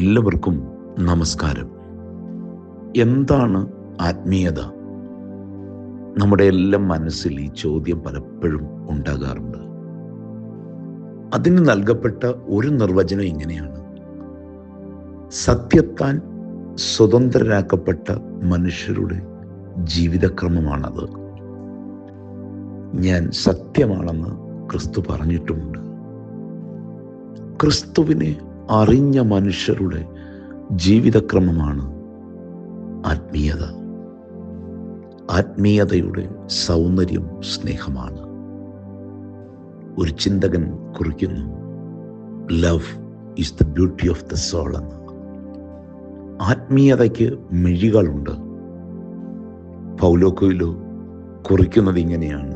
എല്ലാവർക്കും നമസ്കാരം. എന്താണ് ആത്മീയത? നമ്മുടെ എല്ലാം മനസ്സിൽ ഈ ചോദ്യം പലപ്പോഴും ഉണ്ടാകാറുണ്ട്. അതിന് നൽകപ്പെട്ട ഒരു നിർവചനം ഇങ്ങനെയാണ്. സത്യത്താൻ സ്വതന്ത്രരാക്കപ്പെട്ട മനുഷ്യരുടെ ജീവിതക്രമമാണത്. ഞാൻ സത്യമാണെന്ന് ക്രിസ്തു പറഞ്ഞിട്ടുമുണ്ട്. ക്രിസ്തുവിനെ അറിഞ്ഞ മനുഷ്യരുടെ ജീവിതക്രമമാണ് ആത്മീയത. ആത്മീയതയുടെ സൗന്ദര്യം സ്നേഹമാണ്. ഒരു ചിന്തകൻ കുറിക്കുന്നു love is the beauty of the soul എന്ന്. ആത്മീയതയ്ക്ക് മിഴികളുണ്ട്. പൗലോക്കോയിലോ കുറിക്കുന്നത് ഇങ്ങനെയാണ്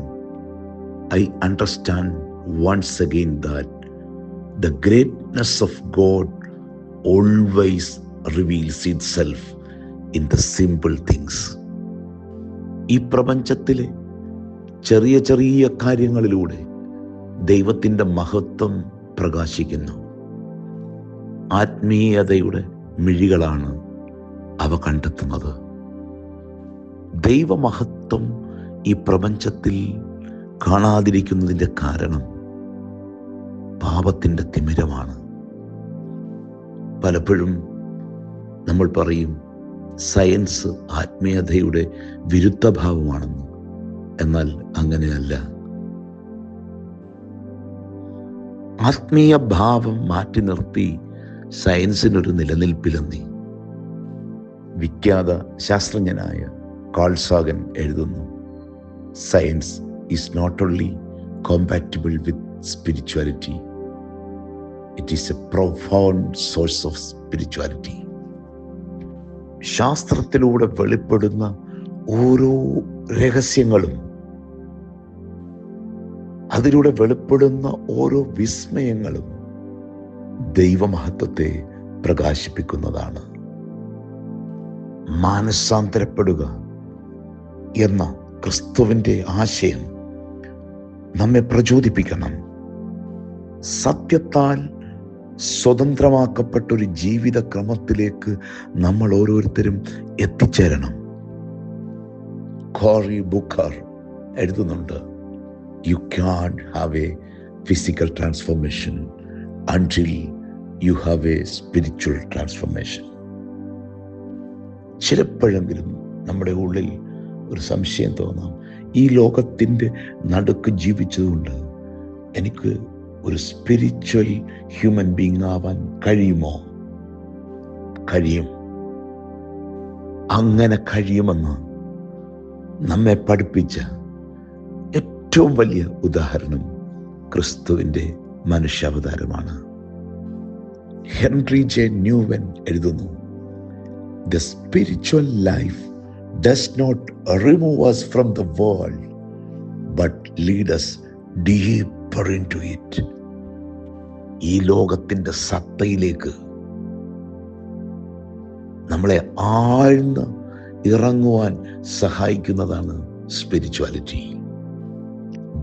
I understand once again that the of God God reveals reveals self in the simple things ഈ പ്രപഞ്ചത്തിലെ ചെറിയ ചെറിയ കാര്യങ്ങളിലൂടെ ദൈവത്തിന്റെ മഹത്വം പ്രകാശിക്കുന്നു. ആത്മീയതയുടെ മിഴികളാണ് അവ കണ്ടെത്തുന്നത്. ദൈവമഹത്വം ഈ പ്രപഞ്ചത്തിൽ കാണാതിരിക്കുന്നതിന്റെ കാരണം പാപത്തിന്റെ തിമിരമാണ്. പലപ്പോഴും നമ്മൾ പറയും സയൻസ് ആത്മീയതയുടെ വിരുദ്ധഭാവമാണെന്ന്. എന്നാൽ അങ്ങനെയല്ല. ആത്മീയ ഭാവം മാറ്റി നിർത്തി സയൻസിനൊരു നിലനിൽപ്പിലെന്നി വിഖ്യാത ശാസ്ത്രജ്ഞനായ കാൾസാഗൻ എഴുതുന്നു. Science is not only compatible with spirituality it is a profound source of spirituality ശാസ്ത്രത്തിലൂടെ വെളിപ്പെടുന്ന ഓരോ രഹസ്യങ്ങളും അതിലൂടെ വെളിപ്പെടുന്ന ഓരോ വിസ്മയങ്ങളും ദൈവമഹത്വത്തെ പ്രകാശിപ്പിക്കുന്നതാണ്. മാനസാന്തരപ്പെടുക എന്ന ക്രിസ്തുവിന്റെ ആശയം നമ്മെ പ്രചോദിപ്പിക്കണം. സത്യത്താൽ സ്വതന്ത്രമാക്കപ്പെട്ട ഒരു ജീവിത ക്രമത്തിലേക്ക് നമ്മൾ ഓരോരുത്തരും എത്തിച്ചേരണം. കോറി ബുക്കർ എഴുതുന്നുണ്ട് you can have a physical transformation until you have a spiritual transformation ചിലപ്പോഴെങ്കിലും നമ്മുടെ ഉള്ളിൽ ഒരു സംശയം തോന്നാം ഈ ലോകത്തിന്റെ നടുക്ക് ജീവിച്ചതുകൊണ്ട് എനിക്ക് ഒരു സ്പിരിച്വൽ ഹ്യൂമൻ ബീങ് ആവാൻ കഴിയുമോ? കഴിയും. അങ്ങനെ കഴിയുമെന്ന് നമ്മെ പഠിപ്പിച്ച ഏറ്റവും വലിയ ഉദാഹരണം ക്രിസ്തുവിന്റെ മനുഷ്യാവതാരമാണ്. ഹെൻറി ജെ ന്യൂവൻ എഴുതുന്നു the spiritual life does not remove us from the world but lead us deeper into it ഈ ലോകത്തിന്റെ സത്തയിലേക്ക് നമ്മളെ ആഴ്ന്ന് ഇറങ്ങുവാൻ സഹായിക്കുന്നതാണ് സ്പിരിച്വാലിറ്റി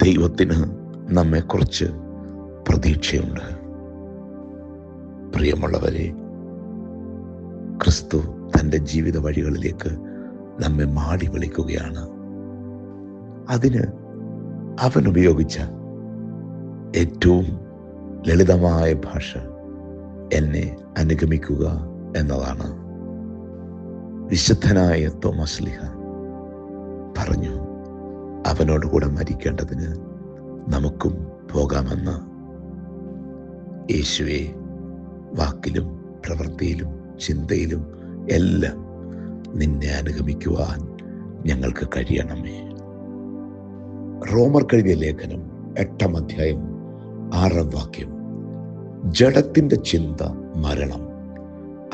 ദൈവത്തിന് നമ്മെക്കുറിച്ച് പ്രതീക്ഷയുണ്ട്. പ്രിയമുള്ളവരെ ക്രിസ്തു തന്റെ ജീവിത വഴികളിലേക്ക് നമ്മെ മാടി വിളിക്കുകയാണ്. അതിന് അവൻ ഉപയോഗിച്ച ഏറ്റവും ലളിതമായ ഭാഷ എന്നെ അനുഗമിക്കുക എന്നതാണ്. വിശുദ്ധനായ തോമസ് ലിഹ പറഞ്ഞു അവനോട് കൂടെ മരിക്കേണ്ടതിന് നമുക്കും പോകാമെന്ന്. യേശുവെ വാക്കിലും പ്രവൃത്തിയിലും ചിന്തയിലും എല്ലാം നിന്നെ അനുഗമിക്കുവാൻ ഞങ്ങൾക്ക് കഴിയണമേ. റോമർ കഴുതിയ ലേഖനം എട്ടാം അധ്യായം ആറാം വാക്യം. ജഡത്തിന്റെ ചിന്ത മരണം.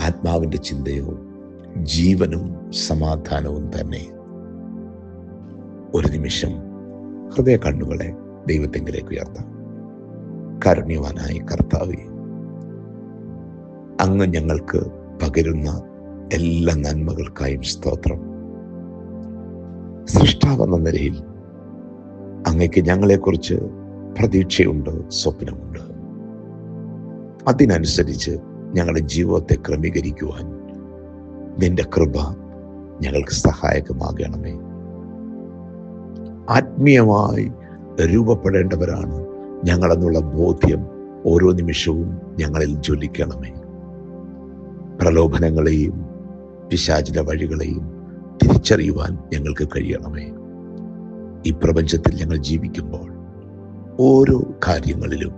ആത്മാവിന്റെ ചിന്തയോ ജീവനും സമാധാനവും തന്നെ. ഒരു നിമിഷം ഹൃദയ കണ്ണുകളെ ദൈവത്തെങ്കിലേക്ക് ഉയർത്താം. കാരുണ്യവാനായി കർത്താവെ അങ്ങ് ഞങ്ങൾക്ക് പകരുന്ന എല്ലാ നന്മകൾക്കായും സ്തോത്രം. സൃഷ്ടാവെന്ന നിലയിൽ അങ്ങയ്ക്ക് ഞങ്ങളെക്കുറിച്ച് പ്രതീക്ഷയുണ്ട് സ്വപ്നമുണ്ട്. അതിനനുസരിച്ച് ഞങ്ങളുടെ ജീവിതത്തെ ക്രമീകരിക്കുവാൻ നിന്റെ കൃപ ഞങ്ങൾക്ക് സഹായകമാകണമേ. ആത്മീയമായി രൂപപ്പെടേണ്ടവരാണ് ഞങ്ങളെന്നുള്ള ബോധ്യം ഓരോ നിമിഷവും ഞങ്ങളിൽ ജ്വലിക്കണമേ. പ്രലോഭനങ്ങളെയും പിശാചിന്റെ വഴികളെയും തിരിച്ചറിയുവാൻ ഞങ്ങൾക്ക് കഴിയണമേ. ഈ പ്രപഞ്ചത്തിൽ ഞങ്ങൾ ജീവിക്കുമ്പോൾ ഓരോ കാര്യങ്ങളിലും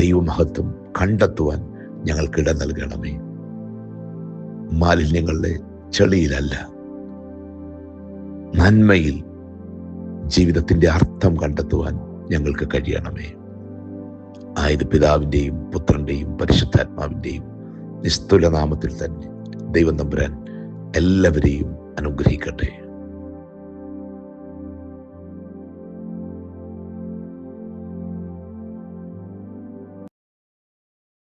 ദൈവമഹത്വം കണ്ടെത്തുവാൻ ഞങ്ങൾക്കിട നൽകണമേ. മാലിന്യങ്ങളുടെ ചെളിയിലല്ല. നന്മയിൽ ജീവിതത്തിന്റെ അർത്ഥം കണ്ടെത്തുവാൻ ഞങ്ങൾക്ക് കഴിയണമേ. ആയത് പിതാവിന്റെയും പുത്രന്റെയും പരിശുദ്ധാത്മാവിന്റെയും നിസ്തുലനാമത്തിൽ തന്നെ ദൈവം തമ്പുരാൻ എല്ലാവരെയും അനുഗ്രഹിക്കട്ടെ.